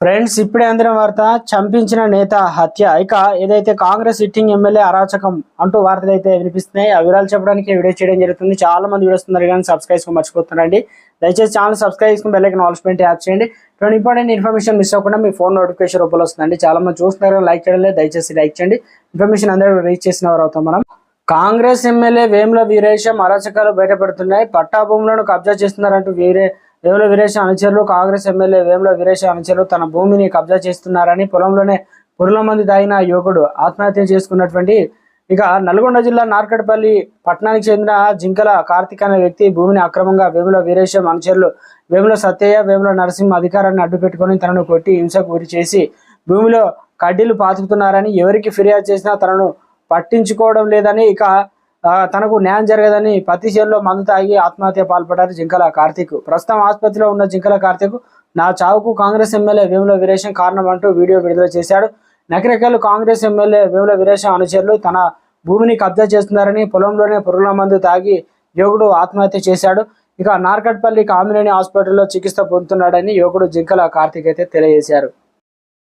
Friends ఇప్పుడే అందిన వార్త చంపించిన నేత హత్య. ఇక ఏదైతే కాంగ్రెస్ సిట్టింగ్ ఎమ్మెల్యే అరాచకం అంటూ వార్తలు అయితే వినిపిస్తున్నాయి ఆ వివరాలు చెప్పడానికి వీడియో చేయడం జరుగుతుంది. చాలా మంది వీడియోస్ ఉన్నారు కానీ సబ్స్క్రైబ్ మర్చిపోతున్నారండి. దయచేసి ఛానల్ సబ్స్క్రైబ్ చేసుకుని బెల్లైకి ఐకన్ పెట్టి యాప్ చేయండి. ఇటువంటి ఇంపార్టెంట్ ఇన్ఫర్మేషన్ మిస్ అవ్వకుండా మీ ఫోన్ నోటిఫికేషన్ రూపంలో వస్తుందండి. చాలా మంది చూస్తున్నారు లైక్ చేయడం లేదు. దయచేసి లైక్ చేయండి. ఇన్ఫర్మేషన్ అందరూ రీచ్ చేసిన వారు అవుతాం మనం. కాంగ్రెస్ ఎమ్మెల్యే వేముల వీరేశం అరాచకాలు బయటపడుతున్నాయి. పట్టా భూములను కబ్జా చేస్తున్నారంటూ వీరే వేముల వీరేశ అనుచరులు కాంగ్రెస్ ఎమ్మెల్యే వేముల వీరేశ అనుచరులు తన భూమిని కబ్జా చేస్తున్నారని పొలంలోనే పురుల మంది తాగిన యువకుడు ఆత్మహత్య చేసుకున్నటువంటి ఇక నల్గొండ జిల్లా నార్కట్పల్లి పట్టణానికి చెందిన జింకల కార్తిక్ అనే వ్యక్తి భూమిని అక్రమంగా వేముల వీరేశం అనుచరులు వేముల సత్యయ్య వేముల నరసింహ అధికారాన్ని అడ్డు పెట్టుకొని తనను కొట్టి హింసకు గురి చేసి భూమిలో కడ్డీలు పాతుకుతున్నారని ఎవరికి ఫిర్యాదు చేసినా తనను పట్టించుకోవడం లేదని ఇక తనకు న్యాయం జరగదని పత్తి చేనులో మందు తాగి ఆత్మహత్య పాల్పడ్డారు జింకల కార్తీక్. ప్రస్తుతం ఆసుపత్రిలో ఉన్న జింకల కార్తీక్ నా చావుకు కాంగ్రెస్ ఎమ్మెల్యే వేముల వీరేశం కారణం అంటూ వీడియో విడుదల చేశాడు. నకరికల్ కాంగ్రెస్ ఎమ్మెల్యే వేముల వీరేశం అనుచరులు తన భూమిని కబ్జా చేస్తున్నారని పొలంలోనే పురుగుల మందు తాగి యోగుడు ఆత్మహత్య చేశాడు. ఇక నార్కట్పల్లి కామినేని హాస్పిటల్లో చికిత్స పొందుతున్నాడని యువకుడు జింకల కార్తీక్ అయితే తెలియజేశారు.